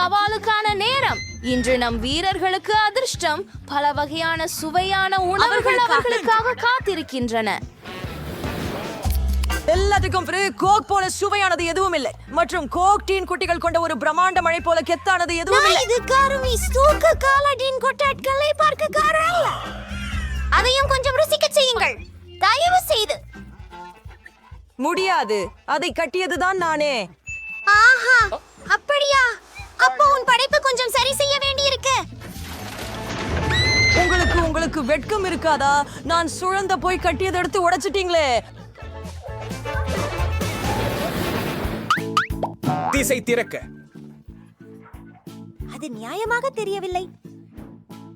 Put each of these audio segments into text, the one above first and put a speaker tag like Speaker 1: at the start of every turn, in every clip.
Speaker 1: சவாலுக்கான நேரம். இன்று நம் வீரர்களுக்கு அதிர்ஷ்டம் பல வகையான சுவையான உணவுகள் அவர்களுக்காக காத்திருக்கின்றன.
Speaker 2: எல்லாத்துக்கும் பிறகு கோக் போல சுவையானது எதுவும் இல்லை. மற்றும் கோக் டீன் குட்டிகள் கொண்ட ஒரு பிரம்மாண்ட மழை போல கெத்தானது எதுவும் இல்லை.
Speaker 3: இது கருமி ஸ்தூக்க காலடின் கொட்டாட்களை பார்க்க காரல்ல அதையும் கொஞ்சம் ருசிக்க செய்யுங்கள். தயவு செய்து.
Speaker 2: முடியாது. அதை கட்டியதுதான் நானே.
Speaker 3: ஆஹா அப்படியா? அப்போ உன் படைப்பு கொஞ்சம் சரி செய்ய வேண்டியிருக்கு.
Speaker 2: உங்களுக்கு உங்களுக்கு வெட்கம் இருக்காதா? நான் சுழந்த போய் கட்டியதை எடுத்து உடைச்சிட்டீங்களே.
Speaker 4: திசை திறக்க.
Speaker 3: அது நியாயமாக தெரியவில்லை.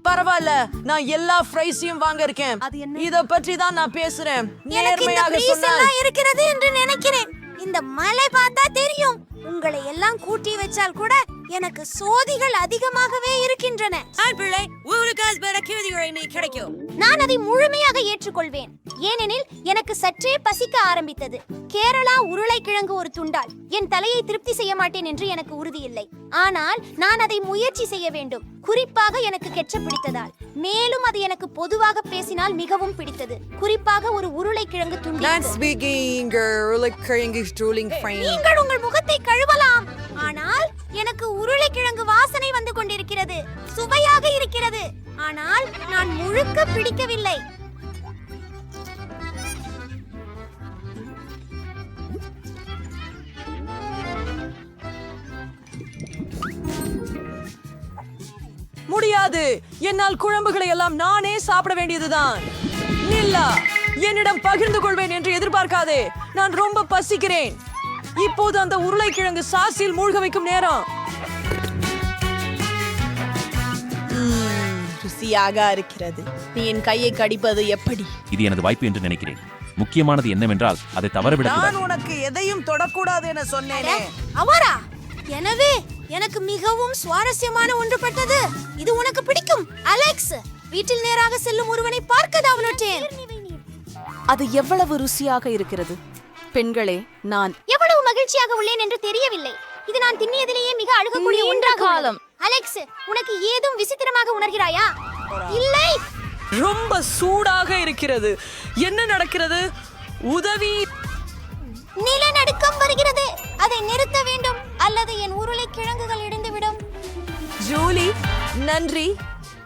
Speaker 2: பரவாயில்ல நான் எல்லா ஃப்ரைஸையும் வாங்க இருக்கேன். இத பற்றி தான் நான் பேசுறேன். நேர்மையாக சொன்னால்.
Speaker 3: இருக்கிறது என்று நினைக்கிறேன். இந்த மலை பார்த்தா தெரியும். உங்களை எல்லாம் கூட்டி வச்சால் கூட எனக்கு சோதிகள் அதிகமாகவே இருக்கின்ன்றன ஆண் பிள்ளை உங்களுக்கு கிடைக்கும். நான் அதை முழுமையாக ஏற்றுக்கொள்வேன். ஏனெனில் எனக்கு சற்றே பசிக்க ஆரம்பித்தது. கேரளா உருளைக்கிழங்கு ஒரு துண்டால். என் தலையை திருப்தி செய்ய மாட்டேன் என்று எனக்கு உறுதியில்லை. ஆனால் நான் அதை முயற்சி செய்ய வேண்டும். குறிப்பாக எனக்கு கெச்ச பிடித்ததால். மேலும் அது எனக்கு பொதுவாக பேசினால் மிகவும் பிடித்தது. குறிப்பாக ஒரு உருளைக்கிழங்கு துண்டு நீங்கள் உங்கள் முகத்தை கழுவலாம். ஆனால் எனக்கு உருளைக்கிழங்கு வாசனை வந்து கொண்டிருக்கிறது. சுவையாக இருக்கிறது. ஆனால் நான் முழுக்க பிடிக்கவில்லை.
Speaker 2: முடியாது. என்னால் குழம்புகளை எல்லாம் நானே சாப்பிட வேண்டியதுதான். நில்லா என்னிடம் பகிர்ந்து கொள்வேன் என்று எதிர்பார்க்காதே. நான் ரொம்ப பசிக்கிறேன். இப்போது அந்த உருளைக்கிழங்கு சாசியில் மூழ்க வைக்கும் நேரம்.
Speaker 5: ருசியாக இருக்கிறது. நீ என் கையை கடிப்பது எப்படி?
Speaker 6: இது எனது வாய்ப்பு என்று நினைக்கிறேன். முக்கியமானது என்னவென்றால் அதை தவறவிடக்கூடாது.
Speaker 5: உனக்கு எதையும் தொடக்கூடாது என சொன்னேனே.
Speaker 3: அவரா எனவே எனக்கு மிகவும் சுவாரஸ்யமான ஒன்றுபட்டது இது உனக்கு பிடிக்கும் அலெக்ஸ். வீட்டில் நேராக செல்லும் ஒருவனை பார்க்க தாவலற்றேன்
Speaker 5: அது எவ்வளவு ருசியாக இருக்கிறது. பெண்களே நான்
Speaker 3: எவ்வளவு மகிழ்ச்சியாக உள்ளேன் என்று தெரியவில்லை. இது நான் திண்ணியதிலேயே மிக அழுகக்கூடிய ஒன்றாக
Speaker 1: காலம்.
Speaker 3: அலெக்ஸ் உனக்கு ஏதும் விசித்திரமாக உணர்கிறாயா? இல்லை.
Speaker 2: ரொம்ப சூடாக இருக்கிறது. என்ன நடக்கிறது? உதவி.
Speaker 3: நிலநடுக்கம் வருகிறது. அதை நிறுத்த வேண்டும். அல்லது என் உருளைக்கிழங்குகள் இடிந்துவிடும்.
Speaker 2: ஜூலி நன்றி.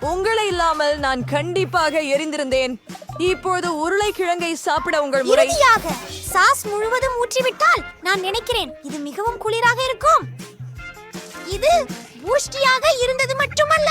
Speaker 2: உங்களை இல்லாமல் நான் கண்டிப்பாக எரிந்திருந்தேன். இப்பொழுது உருளைக்கிழங்கை சாப்பிட உங்கள் முறை.
Speaker 3: சாஸ் முழுவதும் ஊற்றிவிட்டால் நான் நினைக்கிறேன் இது மிகவும் குளிராக இருக்கும். இது பூஷ்டியாக இருந்தது மட்டுமல்ல.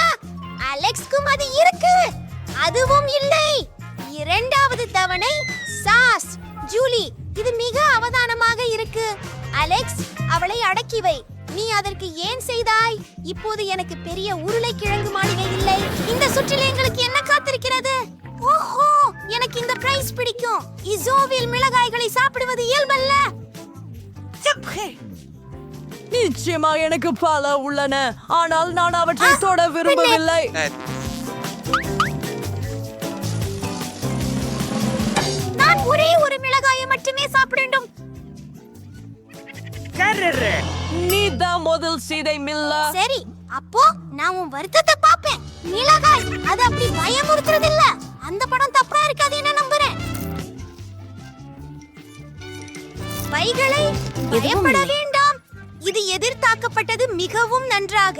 Speaker 3: அலெக்ஸ்க்கும் அது இருக்கு. அதுவும் இல்லை. இரண்டாவது தவணை சாஸ் ஜூலி இது மிக அவதானமாக இருக்கு. அலெக்ஸ் அவளை அடக்கி வை. நீ அதற்கு ஏன் செய்தாய்? இப்போது எனக்கு பெரிய உருளைக்கிழங்கு மாளிகை இல்லை. இந்த சுற்றில் எங்களுக்கு என்ன காத்திருக்கிறது? ஓஹோ எனக்கு இந்த பிரைஸ் பிடிக்கும். இசோவில் மிளகாய்களை சாப்பிடுவது இயல்பல்ல.
Speaker 2: நிச்சயமா எனக்கு பல உள்ளன. ஆனால் நான் அவற்றை தொட விரும்பவில்லை.
Speaker 3: நான் ஒரே ஒரு மிளகாயை மட்டுமே சாப்பிட வேண்டும்.
Speaker 2: நீ தான் முதல் சீதை மில்லா.
Speaker 3: சரி அப்போ நான் உன் வருத்தத்தை பாப்பேன் மிளகாய் அது அப்படி பயமுறுத்துறது இல்ல அந்த படம் தப்பா இருக்காதுன்னு நம்புறேன். பைகளை பயப்பட வேண்டாம் மிகவும் நன்றாக.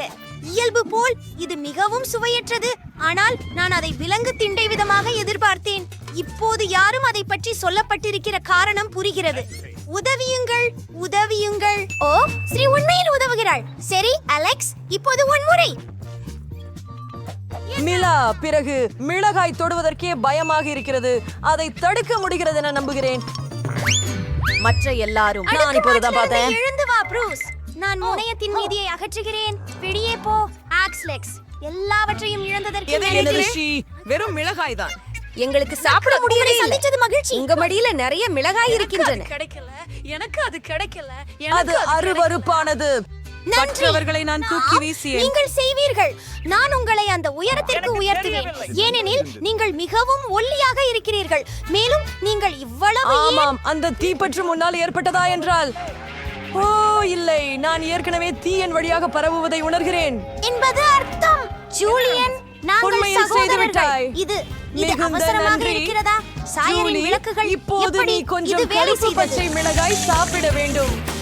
Speaker 3: இயல்பு போல் இது மிகவும் சுவையற்றது. ஆனால் நான் அதை விலங்கு திண்டை விதமாக எதிர்பார்த்தேன். இப்போது யாரும் அதை பற்றி சொல்லப்பட்டிருக்கிற காரணம் புரிகிறது. உதவியுங்கள் உதவியுங்கள். ஓ ஸ்ரீ உண்மையில் உதவுகிறாள். சரி அலெக்ஸ் இப்போது உன்முறை
Speaker 2: மிலா பிறகு மிளகாய் தொடுவதற்கே பயமாக இருக்கிறது. அதை தடுக்க முடிகிறது என நம்புகிறேன்.
Speaker 5: மற்ற எல்லாரும்
Speaker 2: நான் இப்போதுதான் பார்த்தேன்.
Speaker 3: எழுந்து வா ப்ரூஸ். நான் முனையத்தின் மீதியை அகற்றுகிறேன். வெளியே போ ஆக்ஸ்லெக்ஸ் எல்லாவற்றையும் இழந்ததற்கு
Speaker 2: வெறும் மிளகாய் தான்
Speaker 5: எங்களுக்கு சாப்பிட முடியல
Speaker 3: சந்திச்சது மகிழ்ச்சி.
Speaker 5: உங்க மடியில நிறைய மிளகாய் இருக்கின்றன.
Speaker 2: கிடைக்கல. எனக்கு அது கிடைக்கல. அது அருவருப்பானது.
Speaker 3: நன்றி.
Speaker 2: மற்றவர்களை நான் தூக்கி வீசியேன்.
Speaker 3: நீங்கள் செய்வீர்கள். நான் உங்களை அந்த உயரத்திற்கு உயர்த்துவேன். ஏனெனில் நீங்கள் மிகவும் ஒல்லியாக இருக்கிறீர்கள். மேலும் நீங்கள் இவ்வளவு
Speaker 2: ஆமாம் அந்த தீப்பற்று முன்னால் ஏற்பட்டதா என்றால். ஓ இல்லை. நான் ஏற்கனவே தீயன் வழியாக பரவுவதை உணர்கிறேன்.
Speaker 3: என்பது அர்த்தம். ஜூலியன் நாங்கள் சகோதரர்கள்.
Speaker 2: விட்டாய்.
Speaker 3: இது இது
Speaker 2: மிகுந்த
Speaker 3: அவசரமாக. இருக்கிறதா? சாயரின் விளக்குகள்
Speaker 2: இப்போது நீ கொஞ்சம் கருப்பு பச்சை மிளகாய் சாப்பிட வேண்டும்.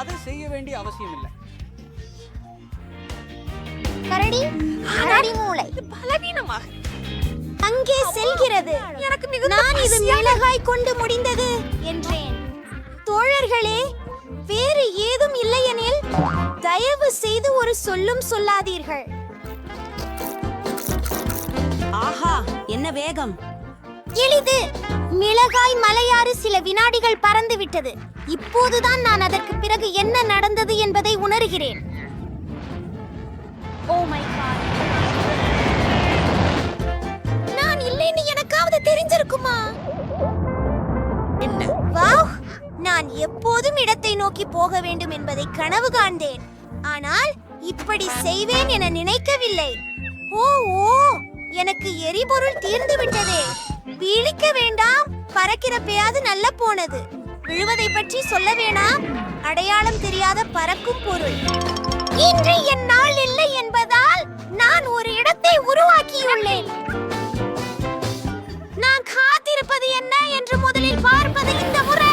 Speaker 4: அதை செய்ய வேண்டிய அவசியம் இல்லை.
Speaker 3: கரடி கரடி மூளை.
Speaker 2: பலவீனமாக.
Speaker 3: அங்கே செல்கிறது. எனக்கு நான் இது மிளகாய் கொண்டு முடிந்தது என்றேன். தோழர்களே வேறு ஏதும் இல்லையெனில் தயவு செய்து ஒரு சொல்லும் சொல்லாதீர்கள்.
Speaker 5: ஆஹா என்ன வேகம்?
Speaker 3: எளிது. மிளகாய் மலையாறு சில வினாடிகள் பறந்து விட்டது. இப்போதுதான் நான் அதற்கு பிறகு என்ன நடந்தது என்பதை உணர்கிறேன். ஓ மை எனக்காவது தெரிஞ்சிருக்குமா?
Speaker 5: என்ன?
Speaker 3: வாவ்! நான் எப்போதும் இடத்தை நோக்கி போக வேண்டும் என்பதை கனவு காண்டேன் ஆனால் இப்படி செய்வேன் என நினைக்கவில்லை. ஓ ஓ! எனக்கு எரிபொருள் தீர்ந்து விட்டதே. விழிக்க வேண்டாம். பறக்கிறப்பயாவது நல்ல போனது. விழுவதை பற்றி சொல்ல வேணாம். அடையாளம் தெரியாத பறக்கும் பொருள். இன்று என் நாள் இல்லை என்பதால் நான் ஒரு இடத்தை உருவாக்கியுள்ளேன். காத்திருப்பது என்ன என்று முதலில் பார்ப்பது இந்த முறை.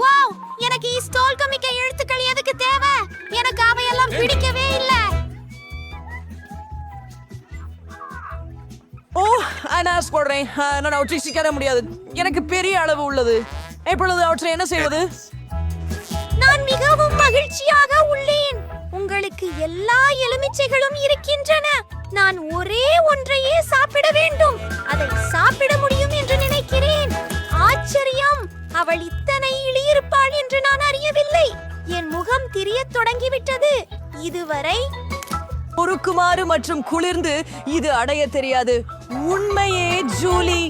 Speaker 3: வாவ் எனக்கு ஸ்டோல் கமிக்க எழுத்துக்கள் எதுக்கு தேவை? எனக்கு அவையெல்லாம் பிடிக்கவே இல்லை.
Speaker 2: ஓ அனாஸ் போடுறேன் நான் அவற்றை சிக்காத முடியாது. எனக்கு பெரிய அளவு உள்ளது. இப்பொழுது அவற்றை என்ன செய்வது?
Speaker 3: நான் மிகவும் மகிழ்ச்சியாக உள்ளேன். உங்களுக்கு எல்லா எலுமிச்சைகளும் இருக்கின்றன. நான் ஒரே தொடங்கிவிட்டது. இதுவரை
Speaker 2: பொறுக்குமாறு மற்றும் குளிர்ந்து இது அடைய தெரியாது. உண்மையே ஜூலி.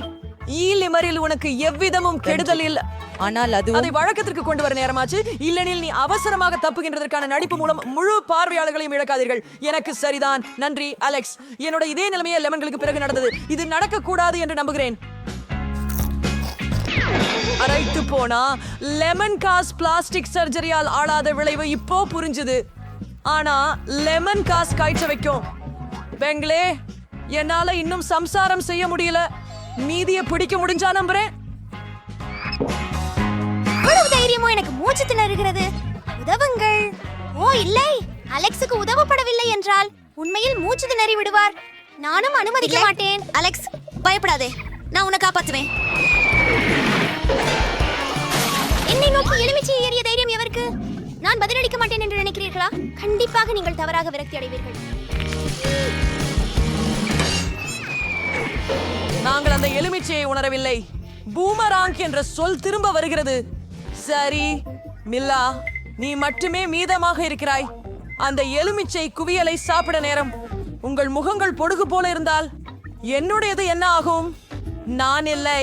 Speaker 2: ஈலிமரில் உனக்கு எவ்விதமும் கெடுதல் இல்ல
Speaker 5: ஆனால் அது
Speaker 2: அதை வழக்கத்திற்கு கொண்டு வர நேரமாச்சு. இல்லெனில் நீ அவசரமாக தப்புகின்றதற்கான நடிப்பு மூலம் முழு பார்வையாளர்களையும் இழக்காதீர்கள். எனக்கு சரிதான். நன்றி அலெக்ஸ். என்னோட இதே நிலைமையே லெமன்களுக்கு பிறகு நடந்தது. இது நடக்க கூடாது என்று நம்புகிறேன். அரைத்து போனா லெமன் காஸ் பிளாஸ்டிக் சர்ஜரியால் ஆளாத விளைவு இப்போ புரிஞ்சுது. ஆனா லெமன் காஸ் காய்ச்ச வைக்கும். பெங்களே என்னால இன்னும் சம்சாரம் செய்ய முடியல. மீதிய பிடிக்க முடிஞ்சா நம்புறேன்.
Speaker 3: அவ்வளவு தைரியமோ எனக்கு மூச்சு திணறுகிறது உதவுங்கள். ஓ இல்லை. அலெக்ஸுக்கு உதவப்படவில்லை என்றால் உண்மையில் மூச்சு திணறி விடுவார். நானும் அனுமதிக்க மாட்டேன். அலெக்ஸ் பயப்படாதே. நான் உன்னை காப்பாத்துவேன். நான் பதிலளிக்க மாட்டேன் என்று நினைக்கிறீர்களா? கண்டிப்பாக நீங்கள் தவறாக விரக்தி அடைவீர்கள்.
Speaker 2: நாங்கள் அந்த எலுமிச்சையை உணரவில்லை. பூமராங் என்ற சொல் திரும்ப வருகிறது. சரி மில்லா நீ மட்டுமே மீதமாக இருக்கிறாய். அந்த எலுமிச்சை குவியலை சாப்பிட நேரம். உங்கள் முகங்கள் பொடுகு போல இருந்தால் என்னுடையது என்ன ஆகும்? நான் இல்லை.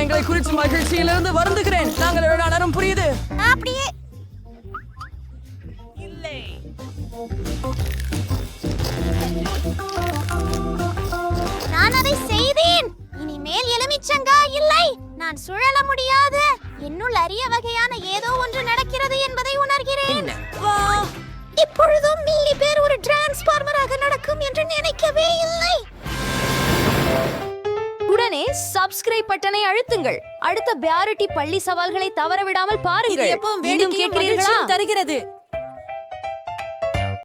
Speaker 2: எங்களை குறித்து மகிழ்ச்சியிலிருந்து வருந்துகிறேன். நாங்கள் எவ்வளவு நேரம் புரியுது?
Speaker 3: அப்படியே இனிமேல் எலுமிச்சங்கா இல்லை. நான் சுழல முடியாது. என்னுள் அரிய வகையான ஏதோ ஒன்று நடக்கிறது என்பதை உணர்கிறேன். இப்பொழுதும் மில்லி பேர் ஒரு டிரான்ஸ்ஃபார்மராக நடக்கும் என்று நினைக்கவே இல்லை.
Speaker 1: உடனே சப்ஸ்கிரைப் பட்டனை அழுத்துங்கள். அடுத்த பியாரிட்டி பள்ளி சவால்களை தவறவிடாமல் பாருங்கள்.
Speaker 5: எப்பவும் மகிழ்ச்சியும் தருகிறது.